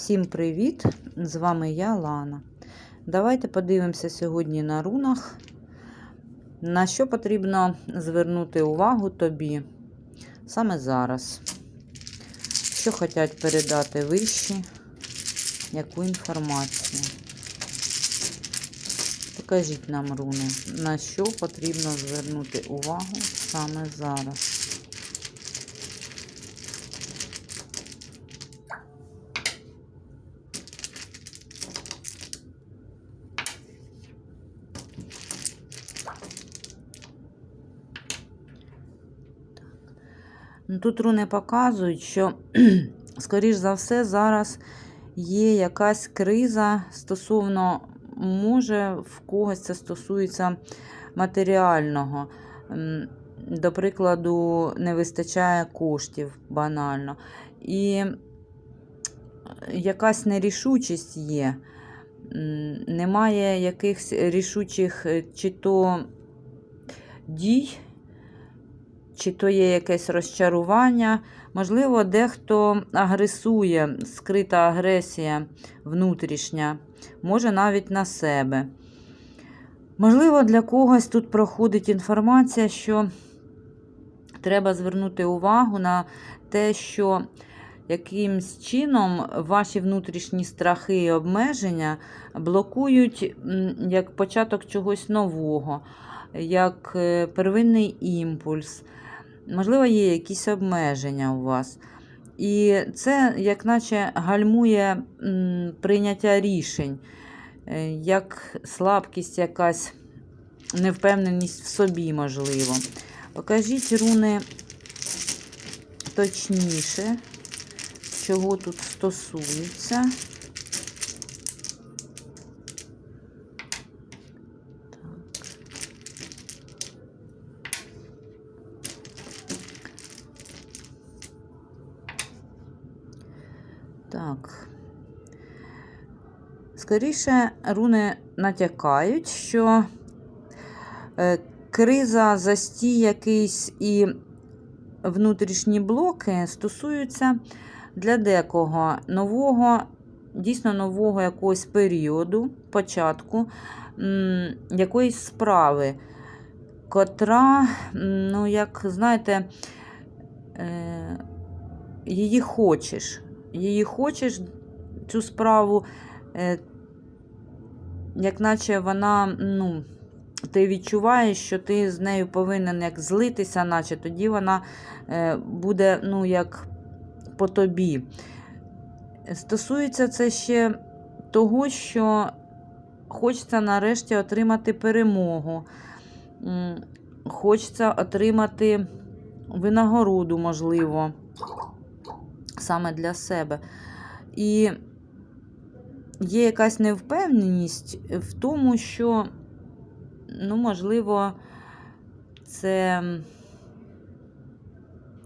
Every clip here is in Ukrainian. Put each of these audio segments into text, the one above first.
Всім привіт! З вами я, Лана. Давайте подивимося сьогодні на рунах, на що потрібно звернути увагу тобі саме зараз. Що хочуть передати вищі, яку інформацію. Покажіть нам руни, на що потрібно звернути увагу саме зараз. Тут руни показують, що, скоріш за все, зараз є якась криза стосовно, може, в когось це стосується матеріального. До прикладу, не вистачає коштів банально. І якась нерішучість є. Немає якихось рішучих е, чи то дій, чи то є якесь розчарування. Можливо, дехто агресує, скрита агресія внутрішня, може навіть на себе. Можливо, для когось тут проходить інформація, що треба звернути увагу на те, що якимсь чином ваші внутрішні страхи і обмеження блокують як початок чогось нового, як е, первинний імпульс. Можливо, є якісь обмеження у вас. І це, як наче, гальмує прийняття рішень, е, як слабкість, якась невпевненість в собі, можливо. Покажіть руни точніше, чого тут стосується. Так. Скоріше, руни натякають, що е, криза, застій якийсь і внутрішні блоки стосуються для декого нового, дійсно нового якогось періоду, початку якоїсь справи, котра, ну, як знаєте, е, її хочеш. Її хочеш цю справу, е, як наче вона, ну, ти відчуваєш, що ти з нею повинен як злитися, наче тоді вона е, буде, ну, як по тобі. Стосується це ще того, що хочеться нарешті отримати перемогу. Хочеться отримати винагороду, можливо, саме для себе. І є якась невпевненість в тому, що, ну, можливо, це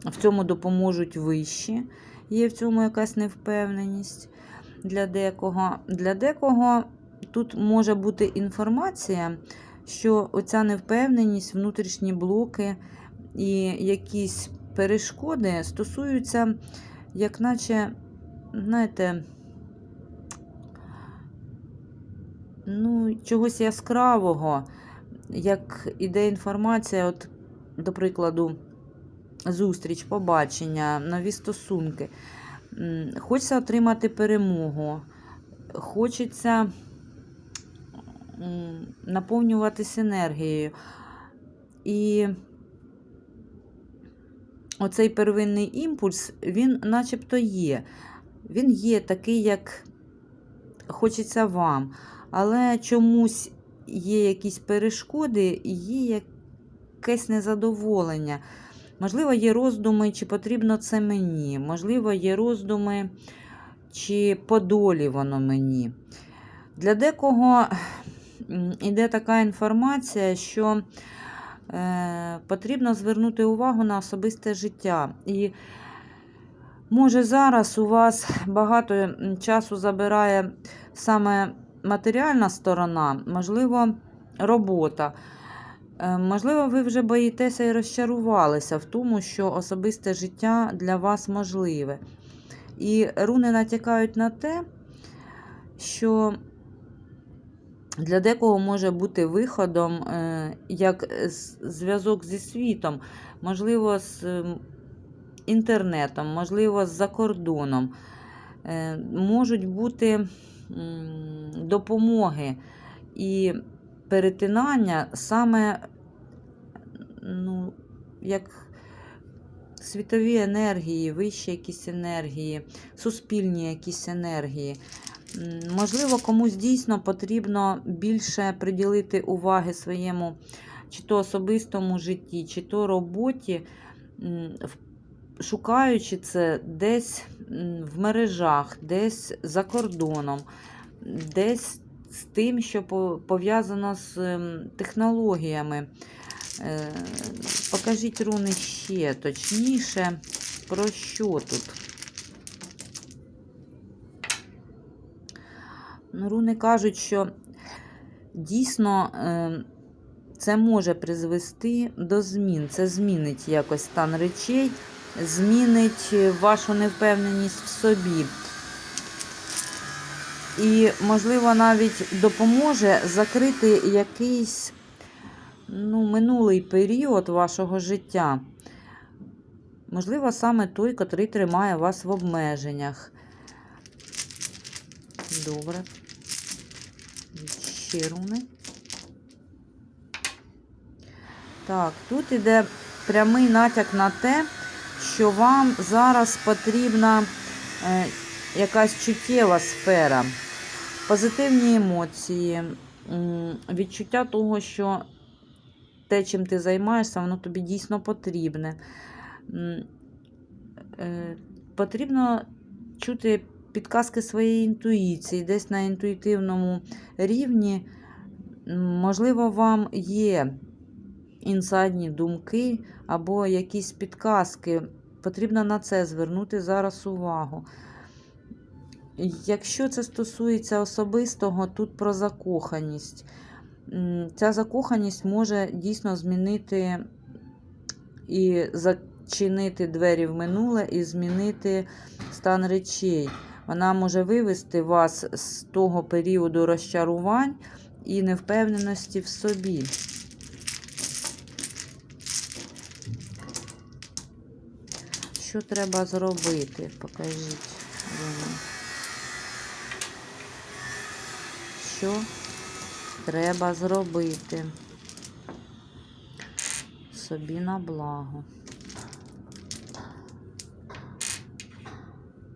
в цьому допоможуть вищі. Є в цьому якась невпевненість для декого. Для декого тут може бути інформація, що оця невпевненість, внутрішні блоки і якісь перешкоди стосуються, як наче, знаєте, ну, чогось яскравого, як іде інформація, от, до прикладу, зустріч, побачення, нові стосунки. Хочеться отримати перемогу, хочеться м, наповнюватись енергією. І оцей первинний імпульс, він начебто є. Він є такий, як хочеться вам. Але чомусь є якісь перешкоди, є якесь незадоволення. Можливо, є роздуми, чи потрібно це мені. Можливо, є роздуми, чи по воно мені. Для декого йде така інформація, що е, потрібно звернути увагу на особисте життя. І може зараз у вас багато часу забирає саме матеріальна сторона, можливо, робота. Е, Можливо, ви вже боїтеся і розчарувалися в тому, що особисте життя для вас можливе. І руни натякають на те, що для декого може бути виходом е, як зв'язок зі світом, можливо, з інтернетом, можливо, з-за кордоном. Е, Можуть бути допомоги і перетинання саме ну, як світові енергії, вищі якісь енергії, суспільні якісь енергії. Можливо, комусь дійсно потрібно більше приділити уваги своєму чи то особистому житті, чи то роботі, шукаючи це десь в мережах, десь за кордоном, десь з тим, що пов'язано з ем, технологіями. Е, Покажіть руни ще точніше, про що тут. Ну, руни кажуть, що дійсно е, це може призвести до змін. Це змінить якось стан речей, змінить е, вашу невпевненість в собі. І, можливо, навіть допоможе закрити якийсь ну, минулий період вашого життя. Можливо, саме той, котрий тримає вас в обмеженнях. Добре. Ще руни. Так, тут іде прямий натяк на те, що вам зараз потрібна е, якась чуттєва сфера, позитивні емоції, відчуття того, що те, чим ти займаєшся, воно тобі дійсно потрібне. Е, Потрібно чути підказки своєї інтуїції, десь на інтуїтивному рівні. Можливо, вам є інсайдні думки або якісь підказки. Потрібно на це звернути зараз увагу. Якщо це стосується особистого, тут про закоханість. Ця закоханість може дійсно змінити і зачинити двері в минуле, і змінити стан речей. Вона може вивести вас з того періоду розчарувань і невпевненості в собі. Що треба зробити? Покажіть. Руни. Що треба зробити собі на благо.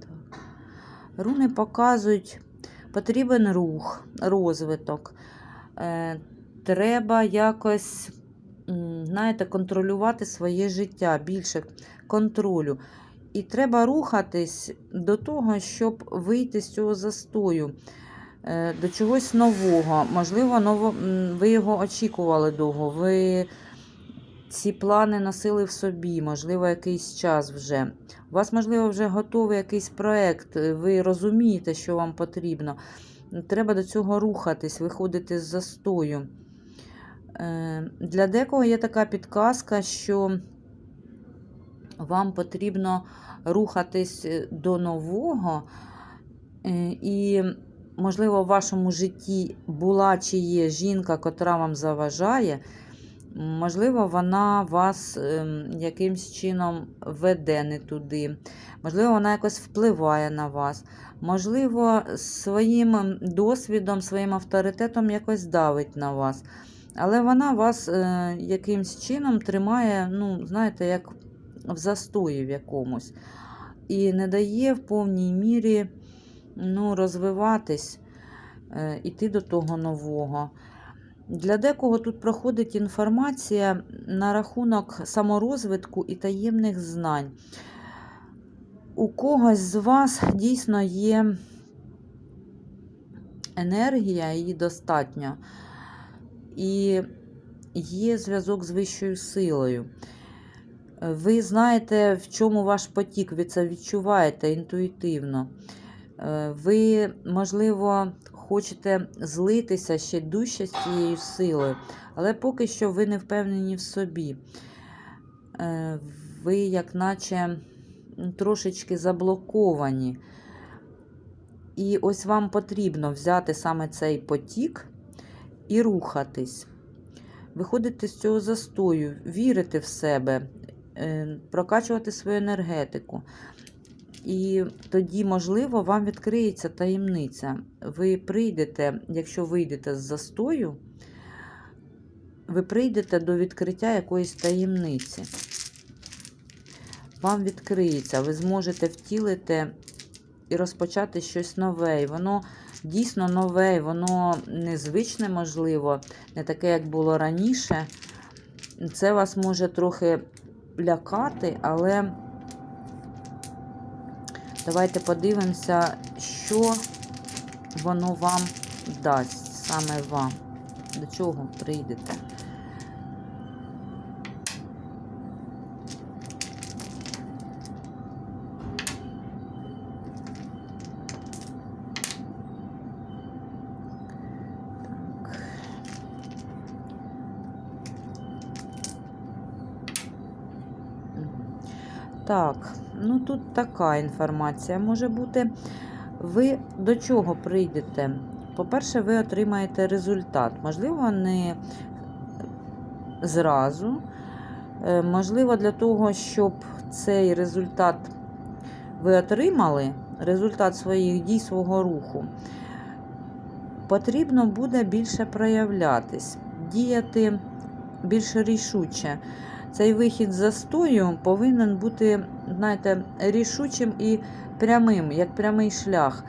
Так. Руни показують, потрібен рух, розвиток. Е, треба якось, знаєте, контролювати своє життя, більше контролю. І треба рухатись до того, щоб вийти з цього застою, е, до чогось нового. Можливо, ново, ви його очікували довго. Ви ці плани носили в собі, можливо, якийсь час вже. У вас, можливо, вже готовий якийсь проєкт, ви розумієте, що вам потрібно. Треба до цього рухатись, виходити з застою. Е, Для декого є така підказка, що вам потрібно рухатись е, до нового, е, і, можливо, в вашому житті була чи є жінка, котра вам заважає. Можливо, вона вас ем, якимсь чином веде не туди. Можливо, вона якось впливає на вас. Можливо, своїм ем, досвідом, своїм авторитетом якось давить на вас. Але вона вас е, якимсь чином тримає, ну, знаєте, як в застої в якомусь. І не дає в повній мірі ну, розвиватись, е, іти до того нового. Для декого тут проходить інформація на рахунок саморозвитку і таємних знань. У когось з вас дійсно є енергія, її достатньо, і є зв'язок з вищою силою. Ви знаєте, в чому ваш потік, ви це відчуваєте інтуїтивно. Е, Ви, можливо, хочете злитися ще дужче з цією силою, але поки що ви не впевнені в собі. Е, Ви, як наче, трошечки заблоковані. І ось вам потрібно взяти саме цей потік і рухатись. Виходити з цього застою, вірити в себе, прокачувати свою енергетику. І тоді, можливо, вам відкриється таємниця. Ви прийдете, якщо вийдете з застою, ви прийдете до відкриття якоїсь таємниці. Вам відкриється, ви зможете втілити і розпочати щось нове. І воно дійсно нове, і воно незвичне, можливо, не таке, як було раніше. Це вас може трохи лякати, але давайте подивимося, що воно вам дасть, саме вам. До чого прийдете. Так, ну тут така інформація може бути. Ви до чого прийдете? По-перше, ви отримаєте результат. Можливо, не зразу. Е, Можливо, для того, щоб цей результат ви отримали, результат своїх дій, свого руху, потрібно буде більше проявлятись, діяти більш рішуче. Цей вихід застою повинен бути, знаєте, рішучим і прямим, як прямий шлях.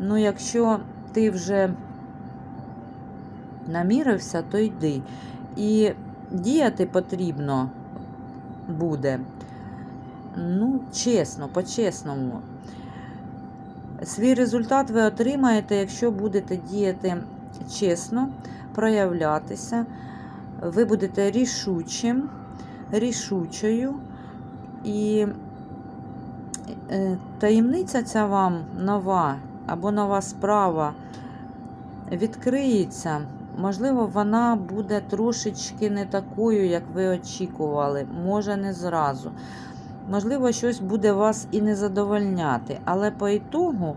Ну, якщо ти вже намірився, то йди. І діяти потрібно буде. Ну, чесно, по-чесному. Свій результат ви отримаєте, якщо будете діяти чесно, проявлятися, ви будете рішучим, рішучою. І е, таємниця ця вам нова або нова справа відкриється. Можливо, вона буде трошечки не такою, як ви очікували, може, не зразу. Можливо, щось буде вас і не задовольняти, але по ітогу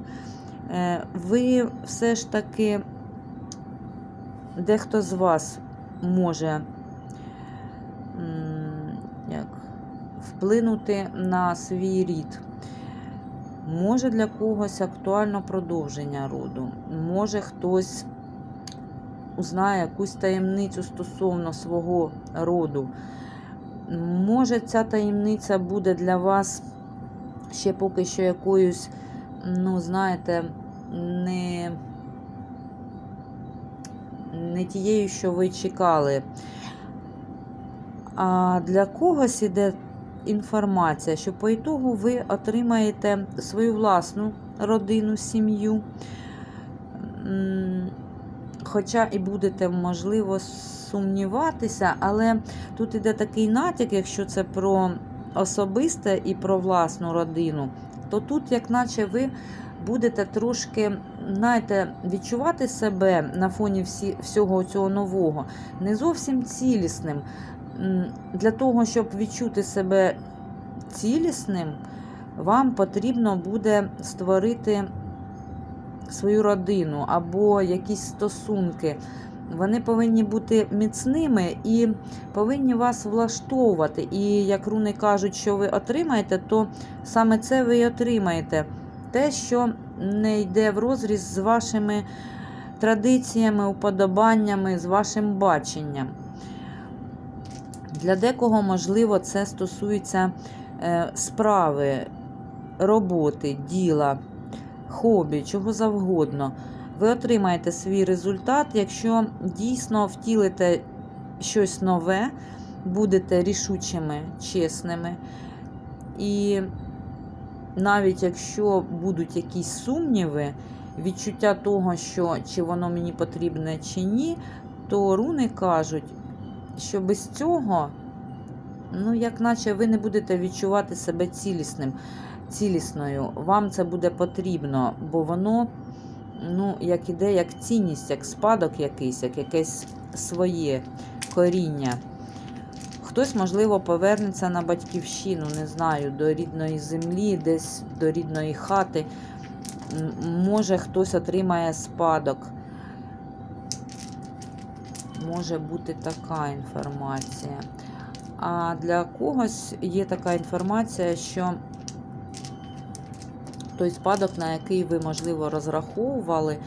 е, ви все ж таки, дехто з вас може м, як, вплинути на свій рід. Може для когось актуально продовження роду, може хтось узнає якусь таємницю стосовно свого роду. Може, ця таємниця буде для вас ще поки що якоюсь, ну, знаєте, не, не тією, що ви чекали. А для когось іде інформація, що по ітогу ви отримаєте свою власну родину, сім'ю. Хоча і будете, можливо, сумніватися, але тут іде такий натяк, якщо це про особисте і про власну родину, то тут, як наче ви будете трошки, знаєте, відчувати себе на фоні всі, всього цього нового, не зовсім цілісним. Для того, щоб відчути себе цілісним, вам потрібно буде створити свою родину або якісь стосунки. Вони повинні бути міцними і повинні вас влаштовувати. І як руни кажуть, що ви отримаєте, то саме це ви і отримаєте. Те, що не йде в розріз з вашими традиціями, уподобаннями, з вашим баченням. Для декого, можливо, це стосується е, справи, роботи, діла, хобі, чого завгодно. Ви отримаєте свій результат, якщо дійсно втілите щось нове, будете рішучими, чесними. І навіть якщо будуть якісь сумніви, відчуття того, що чи воно мені потрібне, чи ні, то руни кажуть, що без цього, ну, як наче ви не будете відчувати себе цілісним, цілісною. Вам це буде потрібно, бо воно, ну, як іде, як цінність, як спадок якийсь, як якесь своє коріння. Хтось, можливо, повернеться на батьківщину, не знаю, до рідної землі, десь до рідної хати. Може, хтось отримає спадок. Може бути така інформація. А для когось є така інформація, що той спадок, на який ви, можливо, розраховували,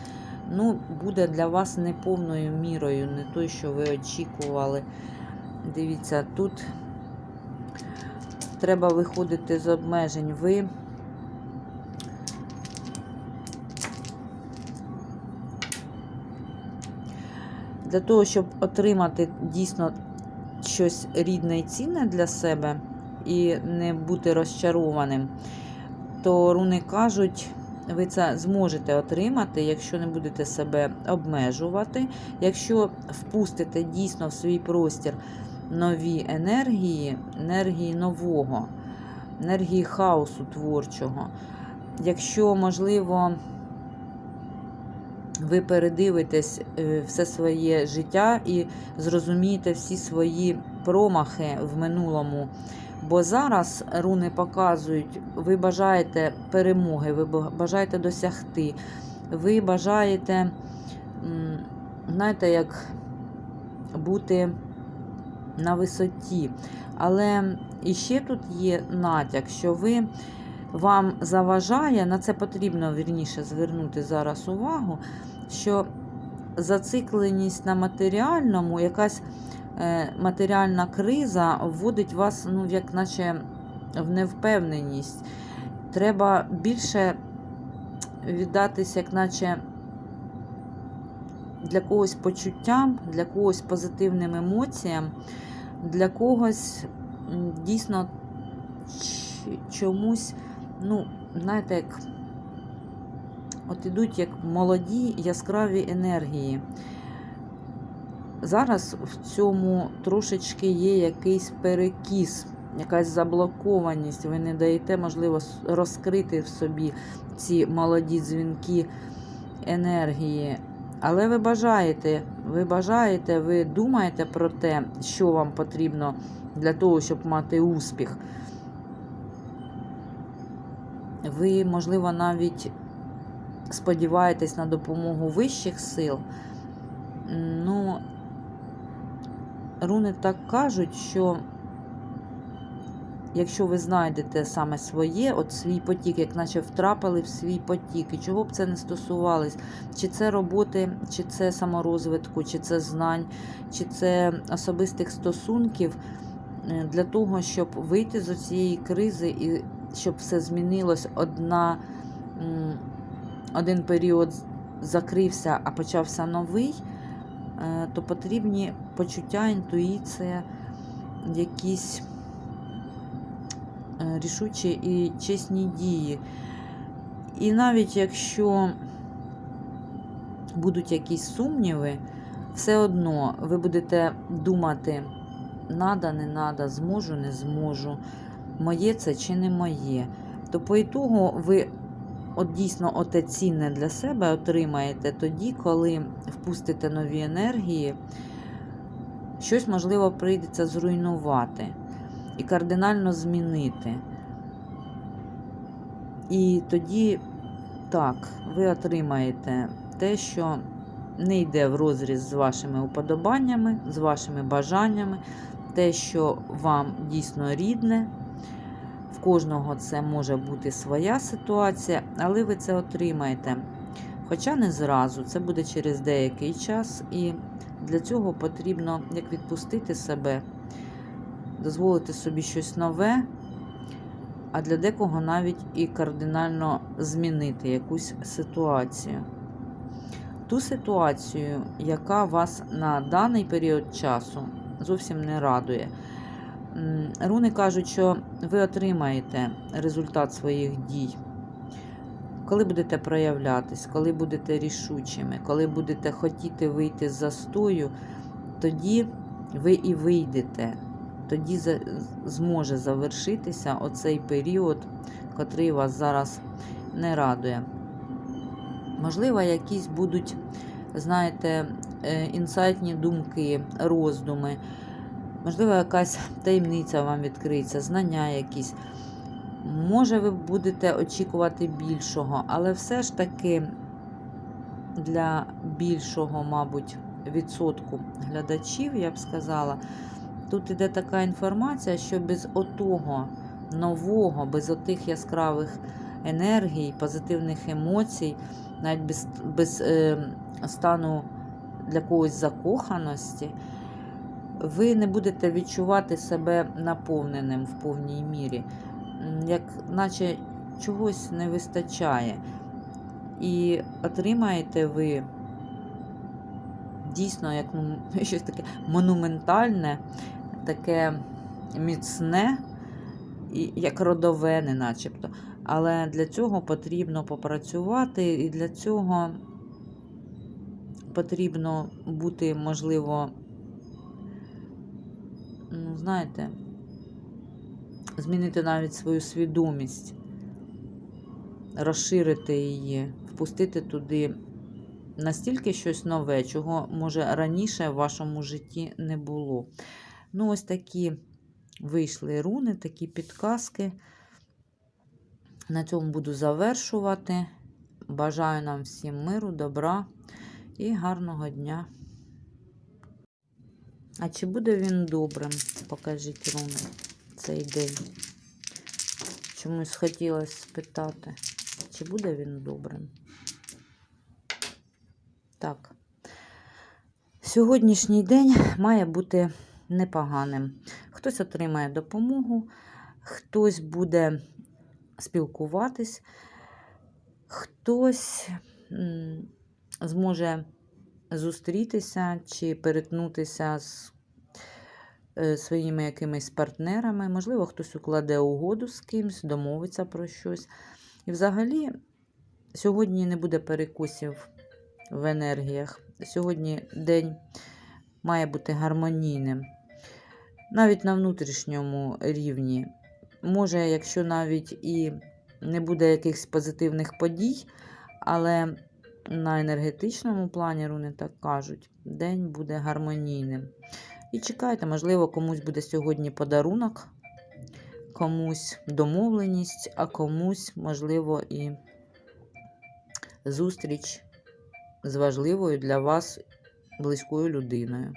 ну, буде для вас неповною мірою, не той, що ви очікували. Дивіться, тут треба виходити з обмежень. Ви для того, щоб отримати дійсно щось рідне і цінне для себе і не бути розчарованим, то руни кажуть, ви це зможете отримати, якщо не будете себе обмежувати, якщо впустите дійсно в свій простір нові енергії, енергії нового, енергії хаосу творчого. Якщо, можливо, ви передивитесь е, все своє життя і зрозумієте всі свої промахи в минулому. Бо зараз руни показують, ви бажаєте перемоги, ви бажаєте досягти, ви бажаєте, знаєте, як бути на висоті. Але іще тут є натяк, що ви вам заважає, на це потрібно вірніше звернути зараз увагу, що зацикленість на матеріальному, якась е, матеріальна криза вводить вас, ну, як наче в невпевненість. Треба більше віддатися, як наче для когось почуттям, для когось позитивним емоціям, для когось дійсно чомусь, ну, знаєте, як от ідуть як молоді яскраві енергії. Зараз в цьому трошечки є якийсь перекіс, якась заблокованість. Ви не даєте можливо розкрити в собі ці молоді дзвінки енергії. Але ви бажаєте, ви бажаєте, ви думаєте про те, що вам потрібно для того, щоб мати успіх. Ви, можливо, навіть сподіваєтесь на допомогу вищих сил. Ну, руни так кажуть, що якщо ви знайдете саме своє, от свій потік, як наче втрапили в свій потік, і чого б це не стосувалось, чи це роботи, чи це саморозвитку, чи це знань, чи це особистих стосунків, е, для того, щоб вийти з цієї кризи і щоб все змінилось одна. один період закрився, а почався новий, е, то потрібні почуття, інтуїція, якісь е, рішучі і чесні дії. І навіть якщо будуть якісь сумніви, все одно ви будете думати, надо, не надо, зможу, не зможу, моє це чи не моє. То по ітогу ви от дійсно оте цінне для себе отримаєте тоді, коли впустите нові енергії, щось можливо прийдеться зруйнувати і кардинально змінити. І тоді так, ви отримаєте те, що не йде в розріз з вашими уподобаннями, з вашими бажаннями, те, що вам дійсно рідне. Кожного це може бути своя ситуація, але ви це отримаєте. Хоча не зразу, це буде через деякий час, і для цього потрібно як відпустити себе, дозволити собі щось нове, а для декого навіть і кардинально змінити якусь ситуацію. Ту ситуацію, яка вас на даний період часу зовсім не радує. Руни кажуть, що ви отримаєте результат своїх дій. Коли будете проявлятись, коли будете рішучими, коли будете хотіти вийти з застою, тоді ви і вийдете. Тоді зможе завершитися оцей період, котрий вас зараз не радує. Можливо, якісь будуть, знаєте, е, інсайтні думки, роздуми. Можливо, якась таємниця вам відкриється, знання якісь. Може, ви будете очікувати більшого, але все ж таки для більшого, мабуть, відсотку глядачів, я б сказала, тут іде така інформація, що без отого нового, без отих яскравих енергій, позитивних емоцій, навіть без, без е, стану для когось закоханості, ви не будете відчувати себе наповненим в повній мірі, як наче чогось не вистачає. І отримаєте ви дійсно як щось таке монументальне, таке міцне, як родове, не начебто. Але для цього потрібно попрацювати, і для цього потрібно бути, можливо, ну, знаєте, змінити навіть свою свідомість, розширити її, впустити туди настільки щось нове, чого, може, раніше в вашому житті не було. Ну, ось такі вийшли руни, такі підказки. На цьому буду завершувати. Бажаю нам всім миру, добра і гарного дня. А чи буде він добрим? Покажіть руни цей день. Чомусь хотілося спитати, чи буде він добрим? Так. Сьогоднішній день має бути непоганим. Хтось отримає допомогу, хтось буде спілкуватись, хтось зможе зустрітися чи перетнутися з е, своїми якимись партнерами. Можливо, хтось укладе угоду з кимсь, домовиться про щось. І взагалі, сьогодні не буде перекусів в енергіях. Сьогодні день має бути гармонійним. Навіть на внутрішньому рівні. Може, якщо навіть і не буде якихось позитивних подій, але на енергетичному плані, руни так кажуть, день буде гармонійним. І чекайте, можливо, комусь буде сьогодні подарунок, комусь домовленість, а комусь, можливо, і зустріч з важливою для вас близькою людиною.